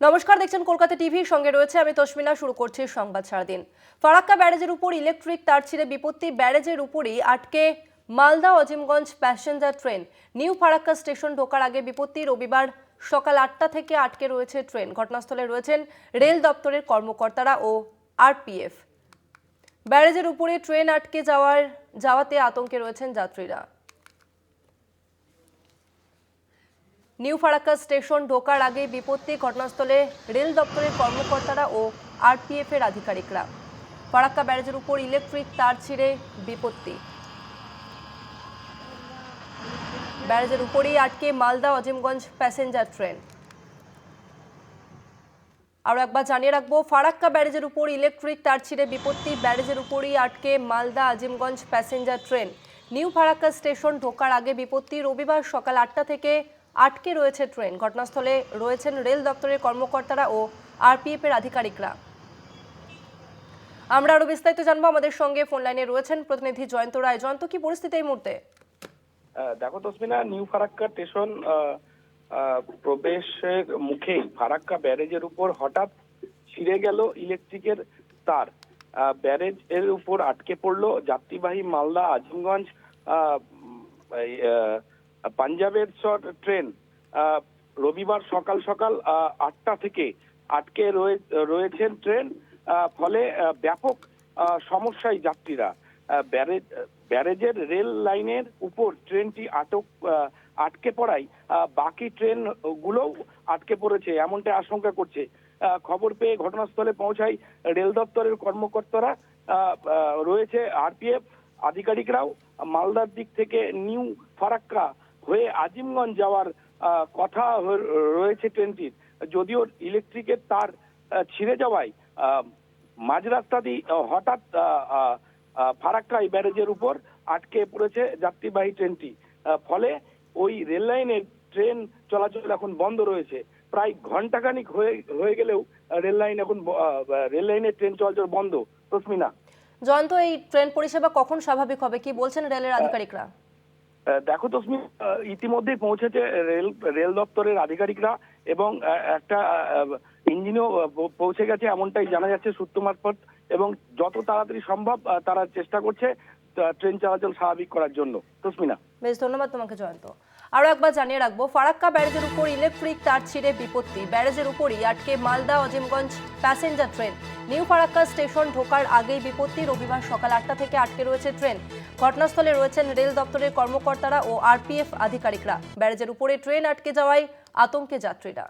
নমস্কার, দেখছেন কলকাতা টিভির সঙ্গে রয়েছে আমি তসমিনা, শুরু করছি সংবাদ সারাদিন। ফারাক্কা ব্যারেজের উপর ইলেকট্রিক তার ছিঁড়ে বিপত্তি। ব্যারেজের উপরই আটকে Malda Azimganj passenger train. New Farakka station ঢোকার আগে বিপত্তি। রবিবার সকাল আটটা থেকে আটকে রয়েছে ট্রেন। ঘটনাস্থলে রয়েছেন রেল দপ্তরের কর্মকর্তারা ও আরপিএফ। ব্যারেজের উপরে ট্রেন আটকে যাওয়ার, যাওয়াতে আতঙ্কে রয়েছেন যাত্রীরা। নিউ ফারাক্কা স্টেশন ঢোকার আগে বিপত্তি ঘটনাস্থলে রেল দপ্তরের কর্মকর্তারা ও আরপিএফ এর আধিকারিকরা। ফারাক্কা ব্যারেজের উপর ইলেকট্রিক তার ছিঁড়ে বিপত্তি। ব্যারেজের উপরেই আটকে মালদা অজিমগঞ্জ প্যাসেঞ্জার ট্রেন। আরও একবার জানিয়ে রাখব, ফারাক্কা ব্যারেজের উপর ইলেকট্রিক তার ছিঁড়ে বিপত্তি, ব্যারেজের উপরই আটকে Malda Azimganj passenger train. New Farakka station ঢোকার আগে বিপত্তি রবিবার সকাল আটটা থেকে আটকে রয়েছে ট্রেন। ঘটনাস্থলে রয়েছেন রেল দপ্তরের কর্মকর্তারা ও আরপিএফ এর আধিকারিকরা। আমরা আরও বিস্তারিত জানব আমাদের সঙ্গে। ফোন লাইনে রয়েছেন প্রতিনিধি জয়ন্ত রায়। জয়ন্ত, কি পরিস্থিতি এই মুহূর্তে? দেখো তসমিনা, নিউ ফারাক্কা স্টেশন প্রবেশের মুখেই ফারাক্কা ব্যারেজের উপর হঠাৎ ছিঁড়ে গেল ইলেকট্রিকের তার। ব্যারেজ এর উপর আটকে পড়ল যাত্রীবাহী মালদা আজিমগঞ্জ পাঞ্জাবের ট্রেন রবিবার সকাল সকাল আটটা থেকে আটকে রয়ে- রয়েছেন ট্রেন ফলে ব্যাপক সমস্যায় যাত্রীরা ব্যারেজ, ব্যারেজের রেল লাইনের উপর ট্রেনটি আটক আটকে পড়ায় বাকি ট্রেন গুলোও আটকে পড়েছে এমনটা আশঙ্কা করছে। খবর পেয়ে ঘটনাস্থলে পৌঁছায় রেল দপ্তরের কর্মকর্তারা রয়েছে আরপিএফ, আধিকারিকরাও, মালদার দিক থেকে নিউ ফারাক্কা হয়ে আজিমগঞ্জ যাওয়ার কথা রয়েছে ট্রেনটির। যদিও ইলেকট্রিকের তার ছিঁড়ে যাওয়ায় মাঝ রাস্তা দিয়ে হঠাৎ ফারাক্কাই ব্যারেজের উপর আটকে পড়েছে যাত্রীবাহী ট্রেনটি। ফলে ওই রেল লাইনের ট্রেন চলাচল এখন বন্ধ রয়েছে। প্রায় ঘন্টাখানিক হয়ে গেলেও আহ, রেল লাইন এখন ব- আহ, রেল লাইনের ট্রেন চলাচল বন্ধ। তসমিনা জয়ন্ত এই ট্রেন পরিষেবা কখন স্বাভাবিক হবে? কি বলছেন রেলের আধিকারিকরা? দেখো তসমি আহ, ইতিমধ্যেই পৌঁছেছে রেল রেল দপ্তরের আধিকারিকরা এবং একটা ইঞ্জিনও পৌঁছে গেছে এমনটাই জানা যাচ্ছে সূত্র মারফত এবং যত তাড়াতাড়ি সম্ভব তারা চেষ্টা করছে ট্রেন চলাচল স্বাভাবিক করার জন্য। তসমিনা। বেশ ধন্যবাদ তোমাকে জয়ন্ত। আরও একবার জানিয়ে রাখব ফারাক্কা ব্যারেজের উপর ইলেকট্রিক তার ছিঁড়ে বিপত্তি। ব্যারেজের উপরই আটকে Malda Azimganj passenger train. New Farakka station ঢোকার আগেই বিপত্তি রবিবার সকাল আটটা থেকে আটকে রয়েছে ট্রেন। ঘটনাস্থলে রয়েছেন রেল দপ্তরের কর্মকর্তারা ও আরপিএফ আধিকারিকরা। ব্যারেজের উপরে ট্রেন আটকে যাওয়ায় আতঙ্কে যাত্রীরা।